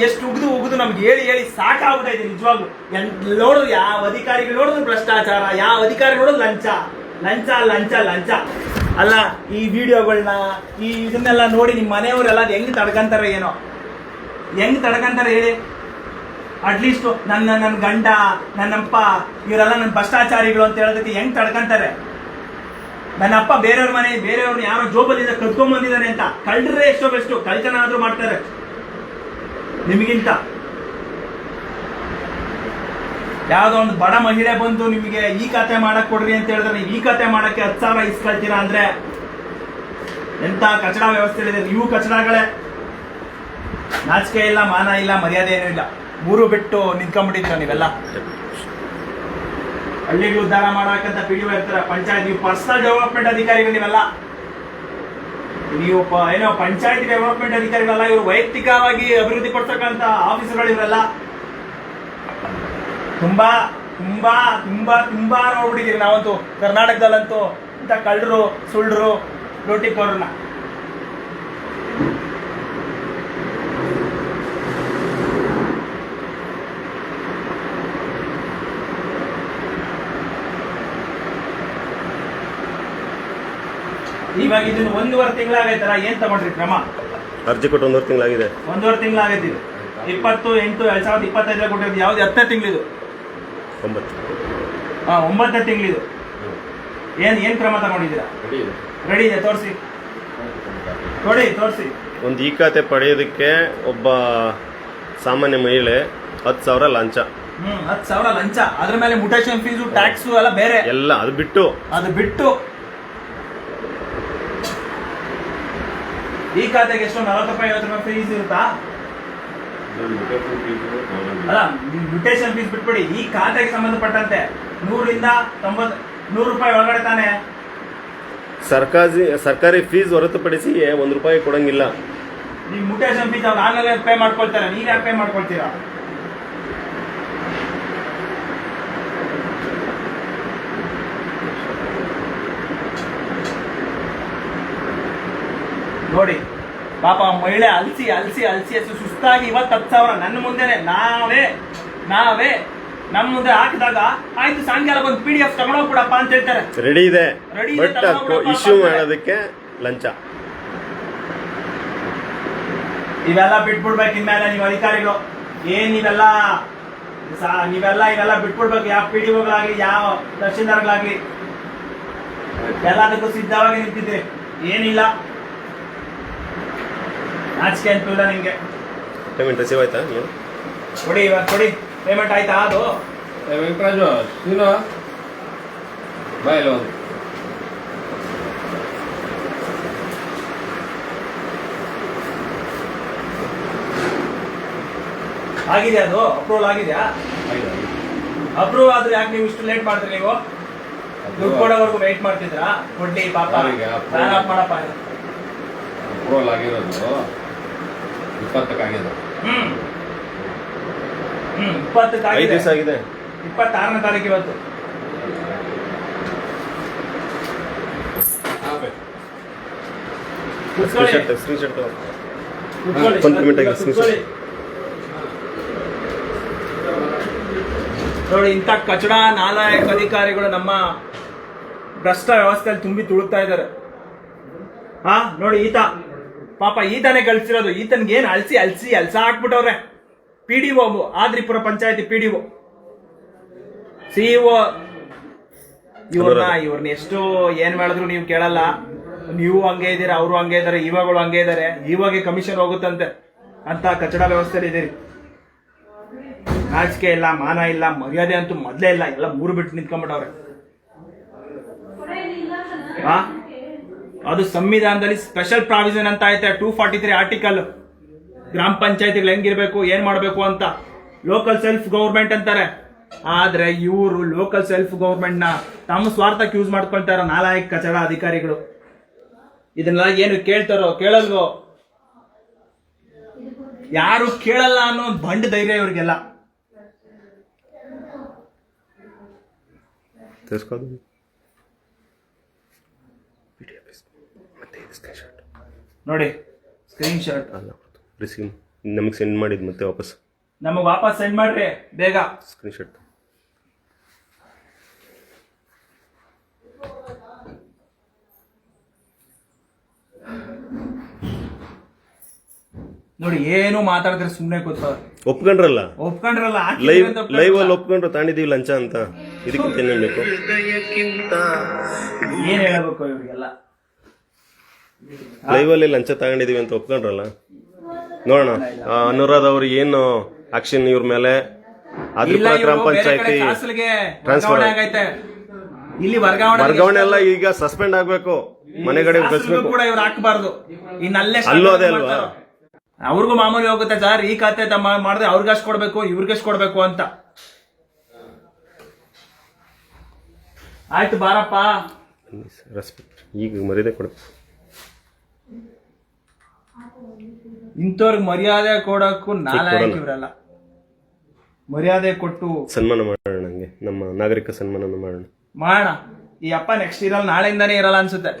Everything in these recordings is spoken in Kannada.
ಎಷ್ಟು ಉಗಿದು ಉಗಿದು ನಮ್ಗೆ ಹೇಳಿ ಹೇಳಿ ಸಾಕಾಗ್ಬಿಟ್ಟೈತೆ ನಿಜವಾಗ್ಲು. ಎನ್- ನೋಡಿದ್ರು ಯಾವ ಅಧಿಕಾರಿಗಳು ನೋಡಿದ್ರು ಭ್ರಷ್ಟಾಚಾರ, ಯಾವ ಅಧಿಕಾರಿ ನೋಡಿದ್ರು ಲಂಚ. ಲಂಚ ಲಂಚ ಲಂಚ. ಅಲ್ಲ, ಈ ವಿಡಿಯೋಗಳನ್ನ ಈ ಇದನ್ನೆಲ್ಲ ನೋಡಿ ನಿಮ್ಮ ಮನೆಯವರೆಲ್ಲ ಹೆಂಗ್ ತಡ್ಕಂತಾರೆ ಏನೋ? ಹೆಂಗ್ ತಡ್ಕಂತಾರೆ ಹೇಳಿ? ಅಟ್ಲೀಸ್ಟ್ ನನ್ನ ನನ್ನ ಗಂಡ, ನನ್ನಪ್ಪ, ಇವರೆಲ್ಲ ನನ್ನ ಭ್ರಷ್ಟಾಚಾರಿಗಳು ಅಂತ ಹೇಳೋದಕ್ಕೆ ಹೆಂಗ್ ತಡ್ಕಂತಾರೆ? ನನ್ನಪ್ಪ ಬೇರೆಯವ್ರ ಮನೆ, ಬೇರೆಯವ್ರನ್ನ ಯಾರೋ ಜೋಬಲ್ಲಿಂದ ಕದ್ಕೊಂಡ್ ಬಂದಿದ್ದಾರೆ ಅಂತ. ಕಳ್ಳರೇ ಎಷ್ಟೋ ಬೆಸ್ಟು, ಕಳ್ತನ ಆದ್ರೂ ಮಾಡ್ತಾರೆ. ನಿಮಗಿಂತ. ಯಾವುದೋ ಒಂದು ಬಡ ಮಹಿಳೆ ಬಂದು ನಿಮಗೆ ಈ ಕತೆ ಮಾಡಕ್ ಕೊಡ್ರಿ ಅಂತ ಹೇಳಿದ್ರೆ ಈ ಕತೆ ಮಾಡಕ್ಕೆ ಹತ್ತು ಸಾವಿರ ಇಸ್ಕೊಳ್ತೀರಾ ಅಂದ್ರೆ ಎಂತ ಕಚಡ ವ್ಯವಸ್ಥೆ ನೀವು ಕಚಡಗಳೇ. ನಾಚಿಕೆ ಇಲ್ಲ, ಮಾನ ಇಲ್ಲ, ಮರ್ಯಾದೆ ಏನೂ ಇಲ್ಲ. ಊರು ಬಿಟ್ಟು ನಿಂತ್ಕೊಂಡ್ಬಿಟ್ಟಿದ್ದೀರ ನೀವೆಲ್ಲ? ಹಳ್ಳಿಗಳು ಉದ್ಧಾರ ಮಾಡಬೇಕಂತ ಪಿ ಇರ್ತಾರೆ. ಪಂಚಾಯತ್, ನೀವು ಪರ್ಸನಲ್ ಡೆವಲಪ್ಮೆಂಟ್ ಅಧಿಕಾರಿಗಳು ನೀವೆಲ್ಲ. ನೀವು ಏನೋ ಪಂಚಾಯತ್ ಡೆವಲಪ್ಮೆಂಟ್ ಅಧಿಕಾರಿಗಳಲ್ಲ, ಇವರು ವೈಯಕ್ತಿಕವಾಗಿ ಅಭಿವೃದ್ಧಿ ಪಡ್ತಕ್ಕಂತ ಆಫೀಸರ್ಗಳು ಇವರೆಲ್ಲ. ತುಂಬಾ ತುಂಬಾ ತುಂಬಾ ತುಂಬಾ ನೋಡ್ಬಿಟ್ಟಿದ್ದೀವಿ ನಾವಂತೂ. ಕರ್ನಾಟಕದಲ್ಲಂತೂ ಇಂಥ ಕಳ್ಳರು ಸುಳ್ಳರು ಲೂಟಿಕೋರನ್ನ ಇವಾಗ ಇದನ್ನ ಒಂದೂವರೆ ತಿಂಗಳಾಗೈತಲ್ಲ ಏನ್ ತಗೊಂಡ್ರಿ ಕ್ರಮ? ಅರ್ಜಿ ಕೊಟ್ಟು ಒಂದೂವರೆ ತಿಂಗಳಾಗಿದೆ. ಒಂದೂವರೆ ತಿಂಗಳಾಗೈತಿ ಇದು. ಇಪ್ಪತ್ತು ಎಂಟು ಎರಡ್ ಸಾವಿರದ ಇಪ್ಪತ್ತೈದರ ಕೊಟ್ಟಿದ್ದು ಯಾವ್ದು? ಹತ್ತನೇ ತಿಂಗಳಿದು. ಒಂಬತ್ತು. ಹಾ ಒಂಬತ್ತನೇ ತಿಂಗಳಿದು. ಏನ್ ಏನ್ ಕ್ರಮ ತಗೊಂಡಿದ್ದೀರಾ? ರೆಡಿ ಇದೆ. ತೋರಿಸಿ. ನೋಡಿ ತೋರಿಸಿ. ಒಂದು ಈ ಖಾತೆ ಪಡೆಯೋದಕ್ಕೆ ಒಬ್ಬ ಸಾಮಾನ್ಯ ಮಹಿಳೆ ಹತ್ತು ಸಾವಿರ ಲಂಚ. ಹ್ಮ್ ಹತ್ತು ಸಾವಿರ ಲಂಚ. ಅದ್ರ ಮೇಲೆ ಮುಟೇಶನ್ ಫೀಸು ಟ್ಯಾಕ್ಸು ಎಲ್ಲ ಬೇರೆ. ಎಲ್ಲ ಅದು ಬಿಟ್ಟು. ಅದು ಬಿಟ್ಟು. ಈ ಖಾತೆಗೆ ಎಷ್ಟು? ನಲವತ್ತು ರೂಪಾಯಿ ಐವತ್ತು ರೂಪಾಯಿ ಫೀಸ್ ಇರುತ್ತಾ? ಅಲ್ಲ ಮ್ಯೂಟೇಶನ್ ಫೀಸ್ ಬಿಟ್ಬಿಡಿ. ಈ ಖಾತೆಗೆ ಸಂಬಂಧಪಟ್ಟಂತೆ ನೂರಿಂದ ತೊಂಬತ್ ನೂರು ರೂಪಾಯಿ ಒಳಗಡೆ ತಾನೆ? ಸರ್ಕಾರಿ ಸರ್ಕಾರಿ ಫೀಸ್ ಹೊರತುಪಡಿಸಿ ಒಂದು ರೂಪಾಯಿ ಕೊಡಂಗಿಲ್ಲ. ನೀವು ಮ್ಯೂಟೇಶನ್ ಫೀಸ್ ಅವ್ರು ಆನ್ಲೈನ್ ಪೇ ಮಾಡ್ಕೊಳ್ತಾರೆ. ನೀವ್ ಯಾಕೆ ಪೇ ಮಾಡ್ಕೊಳ್ತೀರಾ? ನೋಡಿ. ಪಾಪ ಮಹಿಳೆ ಅಲ್ಸಿ ಅಲ್ಸಿ ಅಲ್ಸಿ ಅಲ್ಸಿ ಸುಸ್ತಾಗಿ ಇವತ್ತು ಹತ್ತು ಸಾವಿರ ನನ್ನ ಮುಂದೆನೆ ನಾವೇ ನಾವೇ ನಮ್ಮ ಮುಂದೆ ಹಾಕಿದಾಗ ಆಯ್ತು ಸಾಯಂಕಾಲ ಬಂದು ಪಿ ಡಿ ಎಫ್ ತಗೊಂಡೋಗ್ಬಿಡಪ್ಪ ಅಂತ ಹೇಳ್ತಾರೆ. ರೆಡಿ ಇದೆ ರೆಡಿ ಇಶ್ಯೂ. ಮಾಡೋದಕ್ಕೆ ಲಂಚ. ಇವೆಲ್ಲ ಬಿಟ್ಬಿಡ್ಬೇಕು ಇನ್ಮೇಲೆ ನೀವು ಅಧಿಕಾರಿಗಳು. ಏನ್ ನೀವೆಲ್ಲ ಸಾ- ನೀವೆಲ್ಲ ಇವೆಲ್ಲ ಬಿಟ್ಬಿಡ್ಬೇಕು ಯಾವ ಪಿ ಡಿ ಒಗಳಾಗ್ಲಿ ಯಾವ ತಹಶೀಲ್ದಾರ್ಗಳಾಗ್ಲಿ. ಎಲ್ಲದಕ್ಕೂ ಸಿದ್ಧವಾಗಿ ನಿಂತಿದ್ರಿ ಏನಿಲ್ಲ. ನಾಚಿಕೆ ಅಂತೂ ನಿಮಗೆ ಪೇಮೆಂಟ್ ರಿಸೀವ್ ಆಯ್ತಾ ನೀವು ಕೊಡಿ ಇವಾಗ ಕೊಡಿ. ಪೇಮೆಂಟ್ ಆಯ್ತಾ ಅದು? ಏ ವೆಂಕಟರಾಜು ನೀನು? ಬಾ ಇಲ್ಲ ಒಂದು ಆಗಿದೆ ಅದು? ಅಪ್ರೂವಲ್ ಆಗಿದೆಯಾ? ಆಯ್ತಾ? ಅಪ್ರೂವ್ ಆದ್ರೆ ಯಾಕೆ ನೀವು ಇಷ್ಟು ಲೇಟ್ ಮಾಡ್ತೀರಿ ನೀವು? ದುಡ್ಡು ಕೊಡೋವರೆಗೂ ವೆಯ್ಟ್ ಮಾಡ್ತಿದ್ರಾ ಕೊಡ್ಲಿ ಪಾಪ. ಯಾರಿಗೆ? approve? ಫ್ಯಾನ್ ಆಫ್ ಮಾಡಪ್ಪ. ಅಪ್ರೂವಲ್ ಆಗಿರೋದು. ಇಪ್ಪತ್ತಕ್ಕಾಗಿದೆ. ಹ್ಮ್. ಹ್ಮ್ ಇಪ್ಪತ್ತಕ್ಕೆ ಐದು ಆಗಿದೆ ದಿವಸ ಆಗಿದೆ. ಇಪ್ಪತ್ತಾರನೇ ತಾರೀಕು ಇವತ್ತು. ಕುತ್ಕೊಳ್ಳಿ. ಸ್ಕ್ರೀನ್ ಶಾಟ್ ಸ್ಕ್ರೀನ್ compliment ಆಗಿ ಕುತ್ಕೊಳ್ಳಿ. ನೋಡಿ ಇಂಥ ಕಚಡ ನಾಲಾಯಕ ಅಧಿಕಾರಿಗಳು ನಮ್ಮ ಭ್ರಷ್ಟ ವ್ಯವಸ್ಥೆಯಲ್ಲಿ ತುಂಬಿ ತುಳುಕ್ತಾ ಇದ್ದಾರೆ. ಹಾ ನೋಡಿ ಈತ. ಪಾಪ ಈತನೇ ಕಳಿಸಿರೋದು. ಈತನ್ಗೆ ಏನ್ ಅಲ್ಸಿ ಅಲ್ಸಿ ಅಲ್ಸ ಹಾಕ್ಬಿಟ್ಟವ್ರೆ. P D O Adripura panchayati P D O CEO ಇವ್ರನ್ನ ಇವ್ರನ್ನ ಎಷ್ಟು ಏನ್ ಮಾಡಿದ್ರು ನೀವು ಕೇಳಲ್ಲ. ನೀವು ಹಂಗೆ ಇದ್ದೀರಾ ಅವರು ಹಂಗೆ ಇದ್ದಾರೆ ಇವಾಗಳು ಹಂಗೆ ಇದ್ದಾರೆ. ಇವಾಗೆ ಕಮಿಷನ್ ಹೋಗುತ್ತಂತೆ. ಅಂತ ಕಚಡ ವ್ಯವಸ್ಥೆಯಲ್ಲಿ ಇದೀರಿ ನಾಚಿಕೆ ಇಲ್ಲ ಮಾನ ಇಲ್ಲ ಮರ್ಯಾದೆ ಅಂತೂ ಮೊದಲೇ ಇಲ್ಲ. ಎಲ್ಲ ಮೂರು ಬಿಟ್ಟು ನಿಂತ್ಕೊಂಡ್ಬಿಟ್ಟವ್ರೆ. ಆ? ಅದು ಸಂವಿಧಾನದಲ್ಲಿ ಸ್ಪೆಷಲ್ ಪ್ರಾವಿಷನ್ ಅಂತ ಐತೆ ಟೂ ಫಾರ್ಟಿ ತ್ರೀ ಆರ್ಟಿಕಲ್ ಗ್ರಾಮ ಪಂಚಾಯತಿಗಳು ಹೆಂಗಿರ್ಬೇಕು, ಏನ್ ಮಾಡಬೇಕು ಅಂತ. ಲೋಕಲ್ ಸೆಲ್ಫ್ ಗೌರ್ಮೆಂಟ್ ಅಂತಾರೆ. ಆದ್ರೆ ಇವರು ಲೋಕಲ್ ಸೆಲ್ಫ್ ಗೌರ್ಮೆಂಟ್ನ ತಮ್ಮ ಸ್ವಾರ್ಥಕ್ಕೆ ಯೂಸ್ ಮಾಡ್ಕೊಳ್ತಾರ ನಾಲಾಯಕ್ ಕಚಡ ಅಧಿಕಾರಿಗಳು. ಇದನ್ನೆಲ್ಲ ಏನು ಕೇಳ್ತಾರೋ ಕೇಳಲ್ವೋ? ಯಾರು ಕೇಳಲ್ಲ ಅನ್ನೋ ಬಂಡ್ ಧೈರ್ಯ ಇವ್ರಿಗೆಲ್ಲ ತಿರ್ಸ್ಕೋದು ಮತ್ತೆ ಸ್ಕ್ರೀನ್ ಶಾಟ್ ನೋಡಿ ಸ್ಕ್ರೀನ್ ಶಾಟ್ ಅಲ್ಲ ರಿಸೀವ್ ನಮಗೆ ಸೆಂಡ್ ಮಾಡಿದ್ ಮತ್ತೆ ವಾಪಸ್. ನಮಗೆ ವಾಪಸ್ ಸೆಂಡ್ ಮಾಡ್ರಿ ಬೇಗ. ಸ್ಕ್ರೀನ್ ಶಾಟ್ ನೋಡಿ ಏನು ಮಾತಾಡಿದ್ರೆ ಸುಮ್ಮನೆ ಕೂತವ್ರೆ ಒಪ್ಕೊಂಡ್ರಲ್ಲ? ಒಪ್ಕೊಂಡ್ರಲ್ಲ ಲೈವ್ ಲೈವ್ ಅಲ್ಲಿ ಒಪ್ಕೊಂಡ್ರು ತಾಂಡಿದೀವಿ ಲಂಚ ಅಂತ. ಇದಕ್ಕಿಂತ ಏನು ಬೇಕು? ಏನ್ ಹೇಳ್ಬೇಕು ಇವ್ರಿಗೆಲ್ಲ? ಲೈವ್ ಅಲ್ಲಿ ಲಂಚ ತಗೊಂಡಿದೀವಿ ಅಂತ ಒಪ್ಕೊಂಡ್ರಲ್ಲ? ನೋಡೋಣ. ಅನುರಾಧ ಅವ್ರಿಗೆ ಅವ್ರು ಏನು ಆಕ್ಷನ್ ಇವ್ರ ಮೇಲೆ? ಗ್ರಾಮ ಪಂಚಾಯತಿ ಟ್ರಾನ್ಸ್ಫರ್ ಇಲ್ಲಿ ವರ್ಗಾವಣೆ ವರ್ಗಾವಣೆ ಎಲ್ಲ ಈಗ ಸಸ್ಪೆಂಡ್ ಆಗ್ಬೇಕು. ಮನೆಗಡೆ ಕೂಡ ಇವ್ರು ಹಾಕಬಾರ್ದು. ಇನ್ನಲ್ಲೇ ಅಲ್ಲೂ ಅದೇ ಅಲ್ವಾ? ಅವ್ರಿಗೂ ಮಾಮೂಲಿ ಹೋಗುತ್ತೆ ಸರ್. ಈ ಖಾತೆ ಮಾಡಿದ್ರೆ ಅವ್ರಿಗೆ ಅಷ್ಟು ಕೊಡ್ಬೇಕು ಇವ್ರಿಗೆ ಅಷ್ಟು ಕೊಡ್ಬೇಕು ಅಂತ. ಆಯ್ತು ಬಾರಪ್ಪ. ರೆಸ್ಪೆಕ್ಟ್ ಈಗ ಮರ್ಯಾದೆ ಕೊಡ್ಬೇಕು. ಇಂಥವ್ರಿಗೆ ಮರ್ಯಾದೆ ಕೊಡೋಕ್ಕೂ ನಾಳೆ. ಇವರೆಲ್ಲ. ಮರ್ಯಾದೆ ಕೊಟ್ಟು ಸನ್ಮಾನ ಮಾಡೋಣ ಹಂಗೆ ನಮ್ಮ ನಾಗರಿಕ ಸನ್ಮಾನ ಮಾಡೋಣ. ಮಾಡೋಣ. ಈ ಅಪ್ಪ ನೆಕ್ಸ್ಟ್ ಇರಲ್ಲ ನಾಳೆಯಿಂದಾನೇ ಇರಲ್ಲ ಅನ್ಸುತ್ತೆ.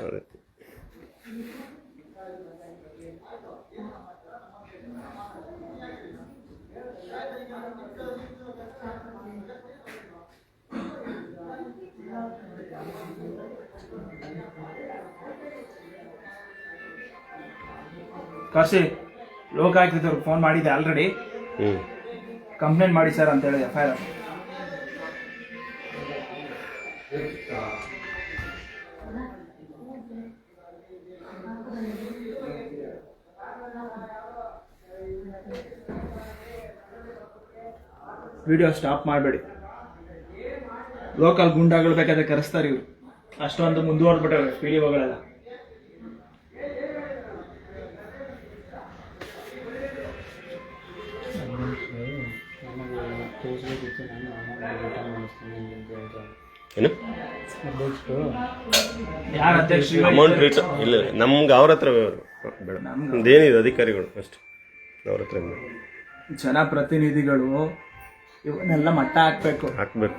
ಕರ್ಸಿ ಲೋಕಾಯುಕ್ತದವ್ರಿಗೆ ಫೋನ್ ಮಾಡಿದ್ದೆ ಆಲ್ರೆಡಿ ಕಂಪ್ಲೇಂಟ್ ಮಾಡಿ ಸರ್ ಅಂತ ಹೇಳಿ F I R video stop ಮಾಡಬೇಡಿ. ಲೋಕಲ್ ಗುಂಡಾಗಳು ಬೇಕಾದ್ರೆ ಕರೆಸ್ತಾರೆ ಇವರು. ಅಷ್ಟೊಂದು ಮುಂದುವರೆದ್ಬಿಟ್ಟವೆ ವಿಡಿಯೋಗಳೆಲ್ಲ ಏನು? ಯಾರ ಅಧ್ಯಕ್ಷರು? ಅಮೌಂಟ್ ರಿಟ ಇಲ್ಲ ನಮ್ಗೆ ಅವ್ರ ಹತ್ರ ಅವರು ಬೇಡ. ನಮ್ದೇನಿದೆ ಅಧಿಕಾರಿಗಳು ಅಷ್ಟು. ಅವ್ರ ಹತ್ರ. ಜನಪ್ರತಿನಿಧಿಗಳು ಇವನ್ನೆಲ್ಲ ಮಟ್ಟ ಹಾಕ್ಬೇಕು. ಹಾಕ್ಬೇಕು.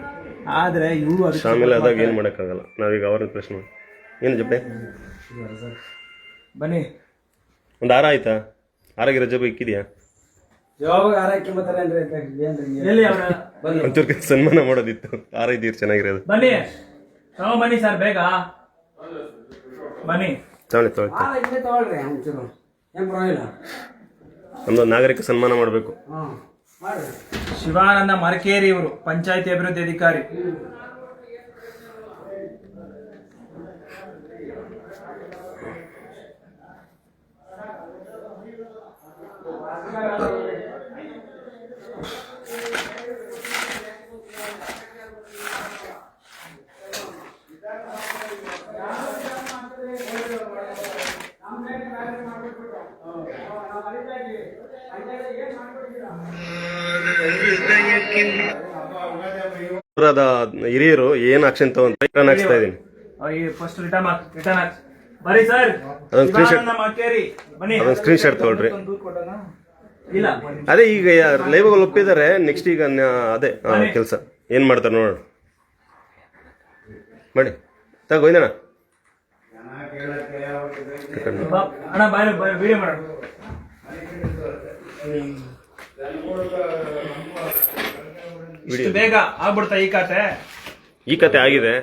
ಆದ್ರೆ ಇವರು ಅದಕ್ಕೆ ಶಾಮಿಲ್ ಆದಾಗ ಏನು ಮಾಡೋಕ್ಕಾಗಲ್ಲ. ನಾವೀಗ ಅವ್ರನ್ನ ಪ್ರಶ್ನೆ ಮಾಡಿ. ಏನು ಜಪ್ಪೆ ಬನ್ನಿ. ಒಂದು ಹಾರ ಆಯ್ತಾ? ಆರಾಗಿ ರಜೆ ಇಕ್ಕಿದ್ಯಾ ಎಲ್ಲಿ ಅವ್ರ ಒಂಚೂರು ಸನ್ಮಾನ ಮಾಡೋದಿತ್ತು. ಹಾರ ಇದ್ದೀರಿ ಚೆನ್ನಾಗಿರೋದು. ಬನ್ನಿ. ನಾವು ಬನ್ನಿ ಸರ್ ಬೇಗ. ಬನ್ನಿ. ತಗೊಳ್ಳಿ ತಗೊಳ್ಳಿ. ನಮ್ದು ನಾಗರಿಕ ಸನ್ಮಾನ ಮಾಡಬೇಕು. ಶಿವಾನಂದ ಮರಕೇರಿ ಇವರು ಪಂಚಾಯತಿ ಅಭಿವೃದ್ಧಿ ಅಧಿಕಾರಿ. ಅದ ಹಿರಿಯರು ಏನು ಆಕ್ಷನ್ ತಗೊಂತ ರಿಟರ್ನ್ ಹಾಕ್ಸ್ತಾ ಇದೀನಿ ಫಸ್ಟ್ ರಿಟರ್ನ್ ರಿಟರ್ನ್ ಹಾಕ್ ಬರೀ ಸರ್ ಅದೊಂದು ಸ್ಕ್ರೀನ್ ಶಾಟ್ ಬನ್ನಿ. ಅದೊಂದು ಸ್ಕ್ರೀನ್ ಶಾಟ್ ತಗೊಳ್ರಿ ಇಲ್ಲ. ಅದೇ ಈಗ ಲೈವ್ ಒಪ್ಪಿದ್ದಾರೆ ನೆಕ್ಸ್ಟ್ ಈಗ ಅದೇ ಕೆಲಸ. ಏನ್ ಮಾಡ್ತಾರೆ ನೋಡೋಣ. ಮಾಡಿ ತಗೋ ಇಂದಣ್ಣ ಬಾ, ಅಣ್ಣ ಬಾಯ್ ವಿಡಿಯೋ ಮಾಡೋಣ. ಇಷ್ಟು ಬೇಗ ಆಗ್ಬಿಡ್ತಾ ಈ ಕತೆ ಈ ಕತೆ ಆಗಿದೆ.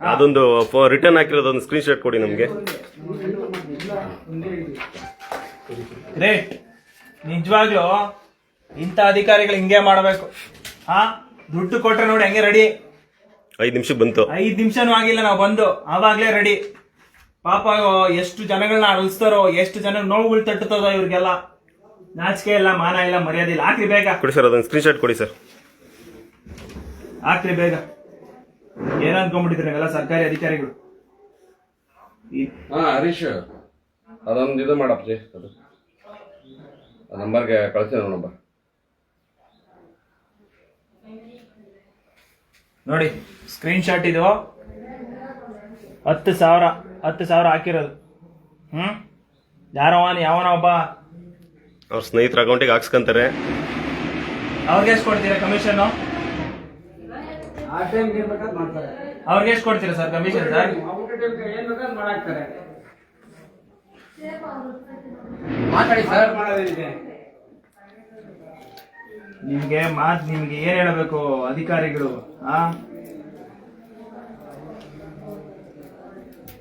ಅದೊಂದು ರಿಟರ್ನ್ ಹಾಕಿರೋದೊಂದು ಸ್ಕ್ರೀನ್ ಶಾಟ್ ಕೊಡಿ ನಮಗೆ. ಗ್ರೇಟ್ ನಿಜವಾಗ್ಲೂ ಇಂಥ ಅಧಿಕಾರಿಗಳು ಹಿಂಗೆ ಮಾಡಬೇಕು. ಹಾ ದುಡ್ಡು ಕೊಟ್ರೆ ನೋಡಿ ಹಂಗೆ ರೆಡಿ ಐದು ನಿಮಿಷ ಬಂತು. ಐದು ನಿಮಿಷನೂ ಆಗಿಲ್ಲ ನಾವು ಬಂದು. ಆವಾಗ್ಲೇ ರೆಡಿ ಪಾಪ ಎಷ್ಟು ಜನಗಳನ್ನ ಅಳಿಸ್ತಾರೋ ಎಷ್ಟು ಜನ ನೋವುಗಳು ತಟ್ಟುತ್ತದೋ ಇವ್ರಿಗೆಲ್ಲ. ನಾಚಿಕೆ ಇಲ್ಲ ಮಾನ ಇಲ್ಲ ಮರ್ಯಾದೆ ಇಲ್ಲ. ಹಾಕ್ರಿ ಬೇಗ. ಕೊಡಿ ಸರ್ ಅದೊಂದು ಸ್ಕ್ರೀನ್ ಶಾಟ್ ಕೊಡಿ ಸರ್. ಹಾಕ್ರಿ ಬೇಗ. ಏನ ಅನ್ಕೊಂಡ್ಬಿಟ್ಟಿದ್ರಿ ಎಲ್ಲ ಸರ್ಕಾರಿ ಅಧಿಕಾರಿಗಳು? ಈ- ಹಾ ಹರೀಶ್ ಅದೊಂದು ಇದು ಮಾಡಪ್ಪ ಜಿ ಅದು ಆ ನಂಬರ್ಗೆ ಕಳಿಸಿ ನಂಬರ್ ನೋಡಿ ಸ್ಕ್ರೀನ್ ಶಾಟ್ ಇದು. ಹತ್ತು ಸಾವಿರ ಹತ್ತು ಸಾವಿರ ಹಾಕಿರೋದು. ಹ್ಞೂ ಯಾರೋ ಯಾವನ ಒಬ್ಬ? ಅವ್ರ ಸ್ನೇಹಿತರ ಅಕೌಂಟಿಗೆ ಹಾಕ್ಸ್ಕೊಂತಾರೆ. ಅವ್ರಿಗೆ ಎಷ್ಟು ಕೊಡ್ತೀರಾ ಕಮಿಷನ್ ಅವ್ರಿಗೆ ಎಷ್ಟು ಕೊಡ್ತೀರಾ ಸರ್ ಕಮಿಷನ್ ಸರ್ ಮಾತಾಡಿ ಸರ್ ನಿಮ್ಗೆ ಮಾತ್ ನಿಮ್ಗೆ ಏನ್ ಹೇಳಬೇಕು ಅಧಿಕಾರಿಗಳು ಆ?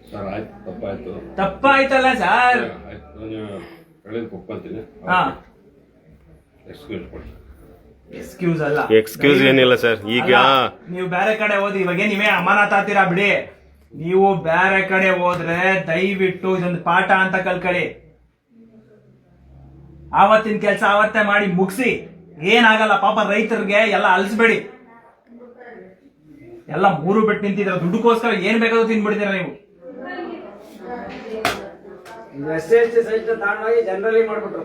ಸರ್ ಆಯ್ತು ತಪ್ಪಾಯ್ತು. ತಪ್ಪಾಯ್ತಲ್ಲ ಸರ್ ಆಯ್ತು ನೀವು ಹೇಳಿದ್ ಒಪ್ಕೊಂತೀನಿ ಹಾ. ಎಕ್ಸ್ಕ್ಯೂಸ್ ಕೊಡಿ. ಎಕ್ಸ್ಕ್ಯೂಸ್ ಅಲ್ಲ. ಎಕ್ಸ್ಕ್ಯೂಸ್ ಏನಿಲ್ಲ ಸರ್. ಈಗ ನೀವು ಬೇರೆ ಕಡೆ ಹೋದಿ ಇವಾಗ ನೀವೇ ಅಮಾನತ್ ಆಗ್ತೀರಾ ಬಿಡಿ? ನೀವು ಬೇರೆ ಕಡೆ ಹೋದ್ರೆ ದಯವಿಟ್ಟು ಇದೊಂದು ಪಾಠ ಅಂತ ಕಲ್ಕಳಿ. ಆವತ್ತಿನ ಕೆಲಸ ಆವತ್ತೇ ಮಾಡಿ ಮುಗಿಸಿ. ಏನಾಗಲ್ಲ ಪಾಪ ರೈತರಿಗೆ ಎಲ್ಲ ಅಲ್ಸ್ಬೇಡಿ. ಎಲ್ಲ ಮೂರು ಬಿಟ್ಟು ನಿಂತಿದ್ರ ದುಡ್ಡುಕೋಸ್ಕರ ಏನ್ ಬೇಕಾದ್ರೂ ತಿನ್ಬಿಡ್ತೀರ ನೀವು? ಎಸ್ ಎಸ್ ಟಿ ಸಹಿತ ತಗೊಂಡೋಗಿ ಜನರಲಿ ಮಾಡ್ಬಿಟ್ರು.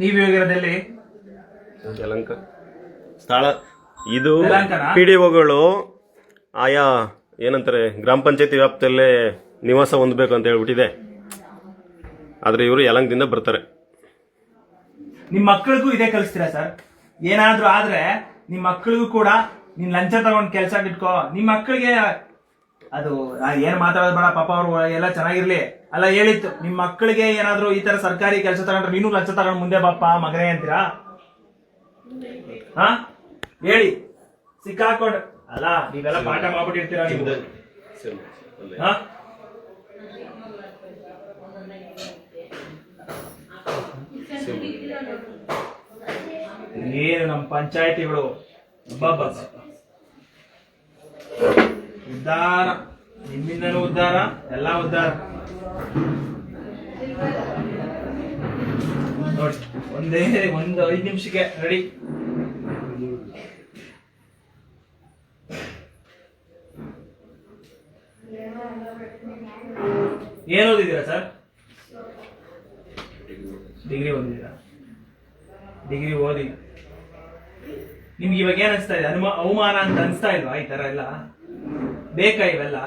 ನೀವು ಇವಾಗಿರೋದಲ್ಲಿ ಯಲಂಕ. ಸ್ಥಳ. ಇದು? ಪಿ ಡಿ ಒಗಳು ಆಯಾ ಏನಂತಾರೆ ಗ್ರಾಮ ಪಂಚಾಯತಿ ವ್ಯಾಪ್ತಿಯಲ್ಲೇ ನಿವಾಸ ಹೊಂದಬೇಕು ಅಂತ ಹೇಳ್ಬಿಟ್ಟಿದೆ. ಆದರೆ ಇವರು ಯಲಂಕದಿಂದ ಬರ್ತಾರೆ. ನಿಮ್ ಮಕ್ಕಳಿಗೂ ಇದೇ ಕಲಿಸ್ತೀರಾ ಸರ್? ಏನಾದ್ರೂ ಆದ್ರೆ ನಿಮ್ ಮಕ್ಕಳಿಗೂ ಕೂಡ ನೀನ್ ಲಂಚ ತಗೊಂಡ್ ಕೆಲ್ಸ ಇಟ್ಕೋ. ನಿಮ್ ಮಕ್ಕಳಿಗೆ ಅದು ಏನ್ ಮಾತಾಡೋದು ಬೇಡ ಪಾಪ ಅವ್ರು ಎಲ್ಲ ಚೆನ್ನಾಗಿರ್ಲಿ. ಅಲ್ಲ ಹೇಳಿತ್ತು ನಿಮ್ ಮಕ್ಕಳಿಗೆ ಏನಾದ್ರೂ ಈ ತರ ಸರ್ಕಾರಿ ಕೆಲಸ ತಗೊಂಡ್ರೆ ನೀನು ಲಂಚ ತಗೊಂಡ್ ಮುಂದೆ ಬಾಪ ಮಗನೇ ಅಂತೀರಾ? ಹಾ? ಹೇಳಿ. ಸಿಕ್ಕಾಕೊಂಡ್ ಅಲ್ಲ ನೀವೆಲ್ಲ ಪಾಠ ಮಾಡ್ಬಿಟ್ಟಿರ್ತೀರಾ ನಿಮ್ದು ಹಾ? ಏನು ನಮ್ಮ ಪಂಚಾಯತಿಗಳು? ಉದ್ಧಾರ ನಿಮ್ಮಿಂದನೂ ಉದ್ಧಾರ ಎಲ್ಲ ಉದ್ಧಾರ ನೋಡಿ, ಒಂದೇ, ಒಂದು ಐದು ನಿಮಿಷಕ್ಕೆ ರೆಡಿ ಏನ್ ಓದಿದ್ದೀರಾ ಸರ್? ಡಿಗ್ರಿ ಓದಿದ್ದೀರಾ? ಡಿಗ್ರಿ ಓದಿ. ನಿಮ್ಗೆ ಇವಾಗ ಏನ್ ಅನ್ಸ್ತಾ ಇದೆ? ಅನುಮ ಅವಮಾನ ಅಂತ ಅನ್ಸ್ತಾ ಇಲ್ವಾ ಈ ತರ ಎಲ್ಲ? ಬೇಕಾ ಇವೆಲ್ಲ?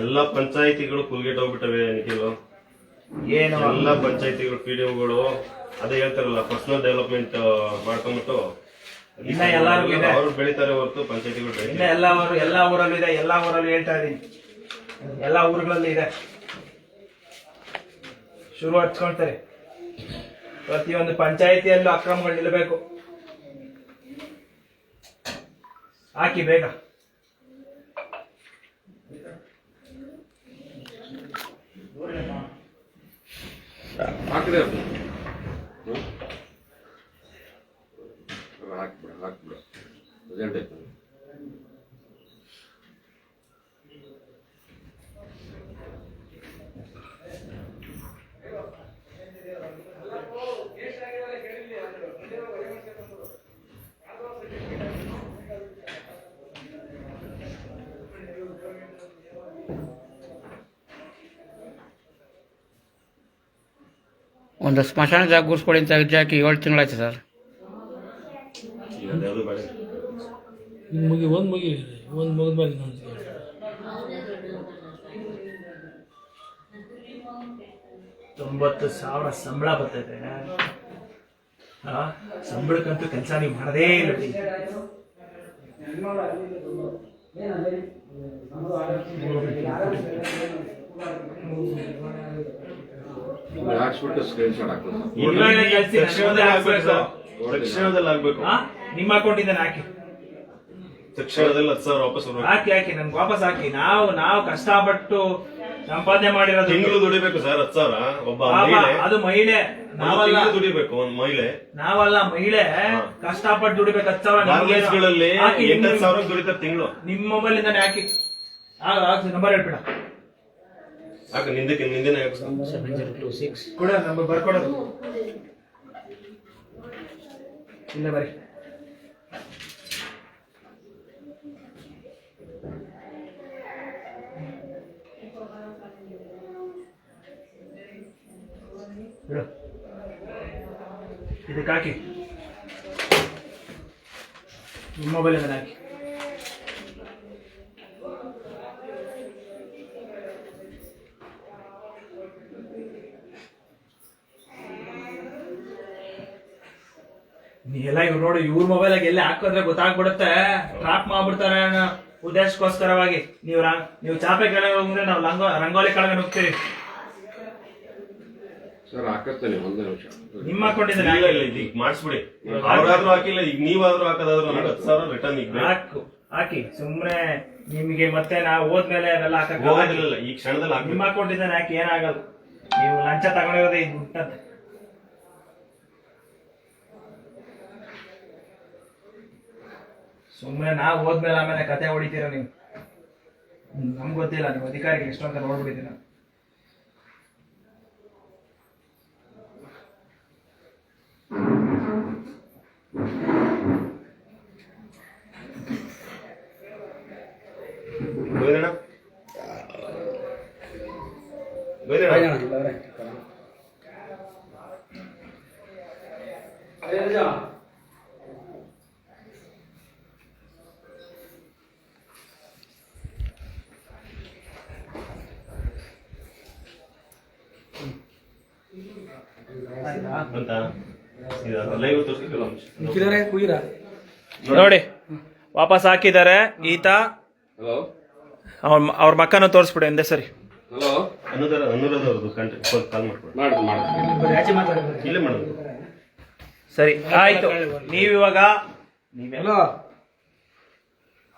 ಎಲ್ಲ ಪಂಚಾಯಿತಿಗಳು ಕುಲ್ಗೆಟ್ ಹೋಗ್ಬಿಟ್ಟವೆ ನಿಖಿಲು. ಏನು? ಎಲ್ಲ ಪಂಚಾಯಿತಿಗಳು ಪಿ ಡಿ ಒಗಳು ಅದೇ ಹೇಳ್ತಾರಲ್ಲ ಪರ್ಸನಲ್ ಡೆವಲಪ್ಮೆಂಟ್ ಮಾಡ್ಕೊಂಡ್ಬಿಟ್ಟು ಇನ್ನ ಎಲ್ಲರಿಗೂ ಇದೆ. ಅವ್ರು ಬೆಳಿತಾರೆ ಹೊರತು ಪಂಚಾಯತಿಗಳು ಇನ್ನ ಎಲ್ಲ ಊರು ಎಲ್ಲ ಊರಲ್ಲೂ ಇದೆ ಎಲ್ಲ ಊರಲ್ಲೂ ಹೇಳ್ತಾ ಇದೀನಿ. ಎಲ್ಲ ಊರುಗಳಲ್ಲಿ ಇದೆ. ಶುರು ಹಚ್ಕೊಳ್ತಾರೆ. ಪ್ರತಿಯೊಂದು ಪಂಚಾಯತಿಯಲ್ಲೂ ಅಕ್ರಮಗಳು ನಿಲ್ಲಬೇಕು. ಹಾಕಿ ಬೇಗ. ಹಾಕಿದೆ? ಹಾಕ್ಬಿಡ ಹಾಕ್ಬಿಡ. ಅರ್ಜೆಂಟ್ ಐತೆ ಒಂದು ಸ್ಮಶಾನ ಜಾಗ ಕೂರಿಸ್ಕೊಡಿ ಅಂತ ಅರ್ಜಿ ಹಾಕಿ ಏಳು ತಿಂಗಳಾಯ್ತು ಸರ್. ಮುಗಿ ಒಂದು ಮುಗಿ ಒಂದು ಮುಗಿದ ಮೇಲೆ ತೊಂಬತ್ತು ಸಾವಿರ ಸಂಬಳ ಬರ್ತೈತೆ. ಸಂಬಳಕ್ಕಂತೂ ಕೆಲಸ ನೀವು ಮಾಡದೇ ಇಲ್ಲ ಬಿಡಿ. ಹಾಕ್ಸ್ಬಿಟ್ಟು ಸ್ಕ್ರೀನ್ ಶಾಟ್ ಇದೆ, ತಕ್ಷಣದಲ್ಲಿ ಆಗ್ಬೇಕು ನಿಮ್ಮ ಅಕೌಂಟ್ ಅಕೌಂಟಿಂದ ಹಾಕಿ. ತಕ್ಷಣದಲ್ಲಿ ಹತ್ತು ಸಾವಿರ ವಾಪಸ್ ಹಾಕಿ ಹಾಕಿ ನಮ್ಗೆ ವಾಪಸ್ ಹಾಕಿ. ನಾವು ನಾವು ಕಷ್ಟಪಟ್ಟು ಸಂಪಾದನೆ ಮಾಡಿರೋದು. ತಿಂಗಳು ದುಡಿಬೇಕು ಸರ್ ಹತ್ತು ಸಾವಿರ. ಒಬ್ಬ ಮಹಿಳೆ. ಅದು ಮಹಿಳೆ. ನಾವಲ್ಲ. ದುಡಿಬೇಕು ಒಂದು ಮಹಿಳೆ. ನಾವಲ್ಲ ಮಹಿಳೆ. ಕಷ್ಟಪಟ್ಟು ದುಡಿಬೇಕು ಹತ್ತು ಸಾವಿರ ಎಂಟತ್ತು ನಿಮ್ಮ- ಸಾವಿರ ದುಡಿತಾರೆ ತಿಂಗಳು. ನಿಮ್ಮ ಮೊಬೈಲ್ ಇಂದಾನೆ ಹಾಕಿ ನಂಬರ್ ಹೇಳ್ಬಿಡ. ಆಗ ನಿಂದಕ್ಕೆ ನಿಂದಿನ ಯಾಕೆ? ಸರ್ ಕೊಡ ನಂಬರ್ ಬರ್ಕೊಡೋದು ಇಲ್ಲ ಬರೀ. ಇದಕ್ಕೆ ಹಾಕಿ. ಮೊಬೈಲ್ ಹಾಕಿ. ಎಲ್ಲ ಇವ್ರು ನೋಡಿ ಇವ್ರ ಮೊಬೈಲ್ ಆಗಿ ಎಲ್ಲಿ ಹಾಕಿದ್ರೆ ಗೊತ್ತಾಗ್ಬಿಡುತ್ತೆ. ಟ್ರಾಪ್ ಮಾಡ್ಬಿಡ್ತಾರೆ ಅನ್ನೋ ಉದ್ದೇಶಕ್ಕೋಸ್ಕರವಾಗಿ. ನೀವು ರಾ- ನೀವು ಚಾಪೆ ಕೆಳಗೆ ಹೋಗಿದ್ರೆ ನಾವು ಲಂಗೋ ರಂಗೋಲಿ ಕೆಳಗೆ ಹೋಗ್ತೀವಿ ಸರ್ ಹಾಕಿಸ್ತೇನೆ ಒಂದೇ ನಿಮಿಷ. ನಿಮ್ಮ ಇಲ್ಲ ಇಲ್ಲ ಈಗ ಮಾಡಿಸ್ಬಿಡಿ. ಅವ್ರಾದ್ರೂ ಹಾಕಿಲ್ಲ ಈಗ ನೀವಾದ್ರೂ ಹಾಕೋದಾದ್ರೂ ನನಗೆ ಹತ್ತು ಸಾವಿರ ರಿಟರ್ನ್ ಈಗ. ಹಾಕು. ಹಾಕಿ. ಸುಮ್ಮನೆ ನಿಮಗೆ ಮತ್ತೆ ನಾವು ಹೋದ್ಮೇಲೆ ಅದೆಲ್ಲ ಹಾಕಕ್ ಹೋಗೋದಿಲ್ಲ ಈ ಕ್ಷಣದಲ್ಲಿ ನಿಮ್ಮ ಅಕೌಂಟಿಂದ ಹಾಕಿ ಏನಾಗಲ್ಲ. ನೀವು ಲಂಚ ತಗೊಂಡಿರೋದೇ ಇದು. ಸುಮ್ಮನೆ ನಾವು ಹೋದ್ಮೇಲೆ ಆಮೇಲೆ ಕತೆ ಹೊಡಿತೀರ ನೀವು? ನಮ್ಗೆ ಗೊತ್ತಿಲ್ಲ ನೀವು ಅಧಿಕಾರಿಗೆ ಎಷ್ಟು ಅಂತ ನೋಡ್ಬಿಟ್ಟಿದ್ದೀರ ಗೋವಿಂದಣ್ಣ ಗೋವಿಂದಣ್ಣ ಅಂತ ಲೈವ್ ತೋರಿಸ್ತಿಲ್ಲ ನೋಡಿ ವಾಪಸ್ ಹಾಕಿದ್ದಾರೆ. ಈತ ಹಲೋ ಅವ್ರ ಅವ್ರ ಮಕ್ಕನ ತೋರಿಸ್ಬಿಡಿ ಅಂದೆ ಸರಿ. ಹಲೋ ಅನುರಾಧ ಅನುರಾಧ ಅವ್ರದ್ದು ಕಾಲ್ ಕಾಲ್ ಮಾಡ್ಕೊಡಿ ಮಾಡಿದ್ರು ಮಾತಾಡಿ ಇಲ್ಲೇ ಮಾಡೋದು ಸರಿ ಆಯ್ತು. ನೀವಿವಾಗ ನೀವೆಲ್ಲ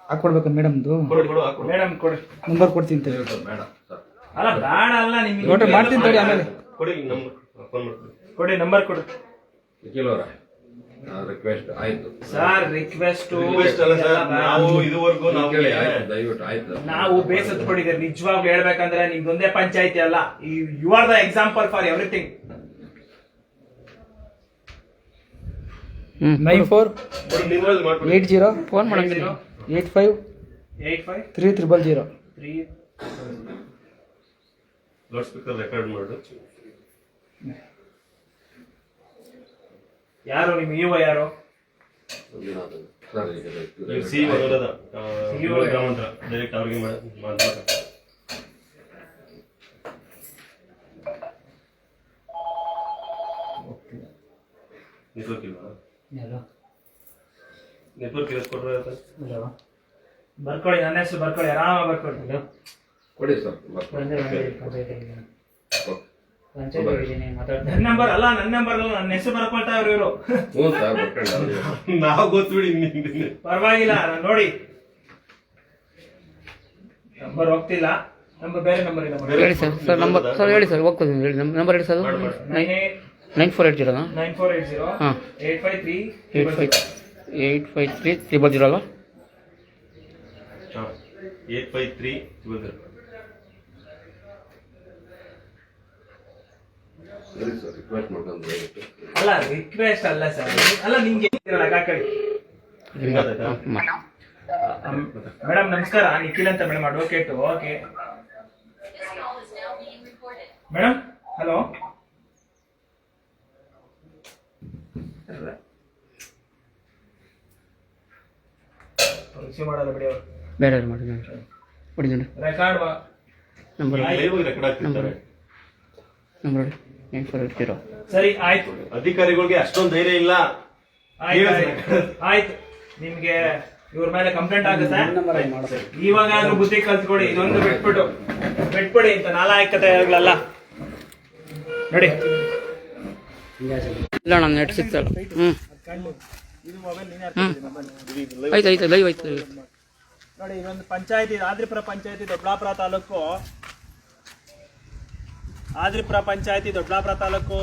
ಹಾಕೊಡ್ಬೇಕು ಮೇಡಮ್ದು. ಕೊಡು ಕೊಡು ಹಾಕೊಡು. ಮೇಡಮ್ ಕೊಡಿ. ನಂಬರ್ ಕೊಡ್ತೀನಿ ಅಂತ ಬೇಡ ಸರ್. ಅಲ್ಲ ಬೇಡ ಅಲ್ಲ ನಿಮ್ಗೆ ನೋಡ್ರಿ ಮಾಡ್ತೀನಿ ತಡಿ ಆಮೇಲೆ. ಕೊಡಿ ನಂಬರ್ ಫೋನ್ ಮಾಡ್ಕೊಡಿ ಕೊಡಿ ನಂಬರ್ ಕೊಡಿ. ನಿಖಿಲ್ ಅವರ. ರಿಕ್ವೆಸ್ಟ್ ಆಯ್ತು. ಸರ್ ರಿಕ್ವೆಸ್ಟ್ Request ಅಲ್ಲ ಸರ್ ನಾವು ಇದುವರೆಗೂ ನಾವು ಕೇಳಿ ಆಯ್ತು ದಯವಿಟ್ಟು ಆಯ್ತು. ನಾವು ಬೇಸತ್ ಕೊಡಿದ್ದೀರಿ ನಿಜವಾಗ್ಲೂ ಹೇಳ್ಬೇಕಂದ್ರೆ ನಿಮ್ದೊಂದೇ ಪಂಚಾಯತಿ ಅಲ್ಲ you are the example for everything nine four eight zero phone ಮಾಡಿ eight five eight five three triple zero three loud speaker record ಮಾಡು ಯಾರು ನಿಮ್ ಇವ ಯಾರು? ಸಿ ಅನುರಾಧ ಗ್ರಾಮಾಂತರ. ಡೈರೆಕ್ಟ್ ಅವ್ರಿಗೆ ಮಾಡ್ತಾರೆ ನೆಟ್ವರ್ಕ್ ಇಲ್ವಾ? ನೆಟ್ವರ್ಕ್ ಇರೋದು ಕೊಟ್ಟರೆ ಬರ್ಕೊಳ್ಳಿ ನನ್ನ ಹೆಸರು ಬರ್ಕೊಳ್ಳಿ ಆರಾಮ ಬರ್ಕೊಳ್ಳಿ. ಕೊಡಿ ಸರ್ ನನ್ನ ನಂಬರ್ ಅಲ್ಲ ನನ್ನ ನಂಬರ್ ಅಲ್ಲ ನನ್ನ ಹೆಸರು ಬರ್ಕೊಳ್ತಾ ಇವ್ರು ಇವರು. ಹ್ಞೂ ಸರ್ ನಾವು ಪರವಾಗಿಲ್ಲ ನಾನ್ ನೋಡಿ. ನಂಬರ್ ಹೋಗ್ತಿಲ್ಲ. ನಂಬರ್ ಬೇರೆ ನಂಬರ್ ಹೇಳಿ ಸರ್ ಸರ್ ನಂಬರ್ ಸರ್ ಹೇಳಿ ಸರ್ ಹೋಗ್ತೀನಿ ಹೇಳಿ. ನಂಬರ್ ಹೇಳಿ sir. Nine nine four eight ಜೀರೋನಾ? Nine four eight zero. ಹಾಂ. Eight five three five eight five three triple zero ಅಲ್ವಾ ಏಟ್ ಫೈವ್ ತ್ರೀ ಸರಿ ಸರ್ ರಿಕ್ವೆಸ್ಟ್ ಮಾಡ್ಕೊಂಡು ದಯವಿಟ್ಟು ಅಲ್ಲ ರಿಕ್ವೆಸ್ಟ್ ಅಲ್ಲ ಸರ್ ಅಲ್ಲ ನಿಮ್ಗೆ ಮೇಡಮ್ ನಮಸ್ಕಾರ. ನಿಖಿಲ್ ಅಂತ madam advocate okay. Madam hello. Receive ಮಾಡಲ್ಲ ಬಿಡಿ ಅವರು. ಮಾಡಿ ರೆಕಾರ್ಡ್ ನಂಬರ್ ಲೈವ್ ರೆಕಾರ್ಡ್ ಆಗ್ತಿರ್ತಾರೆ ನಂಬರ್ ಫೋರ್ ಸರಿ ಆಯ್ತು. ಅಧಿಕಾರಿಗಳಿಗೆ ಅಷ್ಟೊಂದು ಧೈರ್ಯ ಇಲ್ಲ. ಆಯ್ತು ಆಯ್ತು. ನಿಮ್ಗೆ ಇವ್ರ ಮೇಲೆ ಕಂಪ್ಲೇಂಟ್ ಆಗುತ್ತೆ. ಇವಾಗ ಬುದ್ಧಿ ಕಲ್ತ್ಕೊಡಿ ಇದೊಂದು ಬಿಟ್ಬಿಟ್ಟು. ಬಿಟ್ಬಿಡಿ ನಾಲಾಯಕತೆ ನಾಲಾಯಕತೆಗಳೆಲ್ಲ ನೋಡಿ. ಇಲ್ಲ ನಾನು ನೆಟ್ ಸಿಗ್ತಲ್ಲ. ಹ್ಞೂ ಹ್ಞೂ ಆಯ್ತು ಆಯ್ತು ಲೈವ್ ಆಯ್ತು ನೋಡಿ ಇದೊಂದು ಪಂಚಾಯತಿ ಆದ್ರಿಪುರ ಪಂಚಾಯತಿ ದೊಡ್ಡಾಪುರ ತಾಲೂಕು ಆದ್ರಿಪುರ ಪಂಚಾಯತಿ ದೊಡ್ಡಾಪುರ ತಾಲೂಕು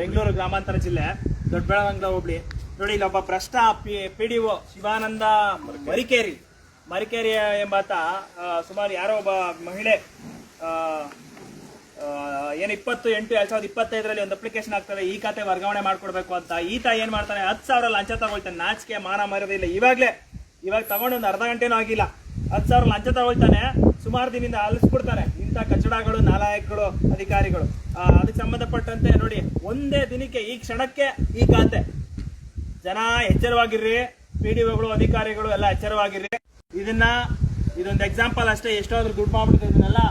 ಬೆಂಗಳೂರು ಗ್ರಾಮಾಂತರ ಜಿಲ್ಲೆ ದೊಡ್ಡಬಳ್ಳಾಂಗ್ಲ ಹೋಬಳಿ. ನೋಡಿ ಇಲ್ಲೊಬ್ಬ ಭ್ರಷ್ಟ P P D O Shivananda Marikeri. Marikeri ಎಂಬಾತ ಸುಮಾರು ಯಾರೋ ಒಬ್ಬ ಮಹಿಳೆ ಏನು ಇಪ್ಪತ್ತು ಎಂಟು ಎರಡು ಸಾವಿರದ ಇಪ್ಪತ್ತೈದರಲ್ಲಿ ಒಂದು ಅಪ್ಲಿಕೇಶನ್ ಆಗ್ತದೆ ಈ ಖಾತೆ ವರ್ಗಾವಣೆ ಮಾಡ್ಕೊಡ್ಬೇಕು ಅಂತ. ಈತ ಏನು ಮಾಡ್ತಾನೆ ಹತ್ತು ಸಾವಿರ ಲಂಚ ತಗೊಳ್ತಾನೆ. ನಾಚಿಕೆ ಮಾನ ಮರದಿಲ್ಲ ಇವಾಗಲೇ ಇವಾಗ ತಗೊಂಡು ಒಂದು ಅರ್ಧ ಗಂಟೆನೂ ಆಗಿಲ್ಲ. ಹತ್ತು ಸಾವಿರ ಲಂಚ ತಗೊಳ್ತಾನೆ ಸುಮಾರು ದಿನದಿಂದ ಅಲಿಸ್ಬಿಡ್ತಾನೆ ಇಂಥ ಕಚಡಗಳು, ನಾಲಾಯಕಗಳು, ಅಧಿಕಾರಿಗಳು. ಅದಕ್ಕೆ ಸಂಬಂಧಪಟ್ಟಂತೆ ನೋಡಿ, ಒಂದೇ ದಿನಕ್ಕೆ ಈ ಕ್ಷಣಕ್ಕೆ ಈ ಖಾತೆ. ಜನ ಎಚ್ಚರವಾಗಿರ್ರಿ ಪಿ ಡಿ ಒಗಳು ಅಧಿಕಾರಿಗಳು ಎಲ್ಲ ಎಚ್ಚರವಾಗಿರ್ರಿ. ಇದನ್ನ, ಇದೊಂದು ಎಕ್ಸಾಂಪಲ್ ಅಷ್ಟೇ, ಎಷ್ಟಾದ್ರೂ ದುಡ್ಡು ಮಾಡ್ಬಿಡ್ತಾರೆ ಇದನ್ನೆಲ್ಲ.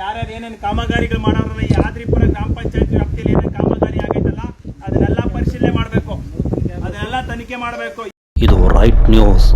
ಯಾರ್ಯಾರು ಏನೇನು ಕಾಮಗಾರಿಗಳು ಮಾಡೋರಲ್ಲ ಈ ಆದ್ರಿಪುರ ಗ್ರಾಮ ಪಂಚಾಯತ್ ವ್ಯಾಪ್ತಿಯಲ್ಲಿ ಏನೇನು ಕಾಮಗಾರಿ ಆಗೈತಲ್ಲ, ಅದನ್ನೆಲ್ಲ ಪರಿಶೀಲನೆ ಮಾಡಬೇಕು. ಅದನ್ನೆಲ್ಲ ತನಿಖೆ ಮಾಡಬೇಕು. ಇದು ರೈಟ್ ನ್ಯೂಸ್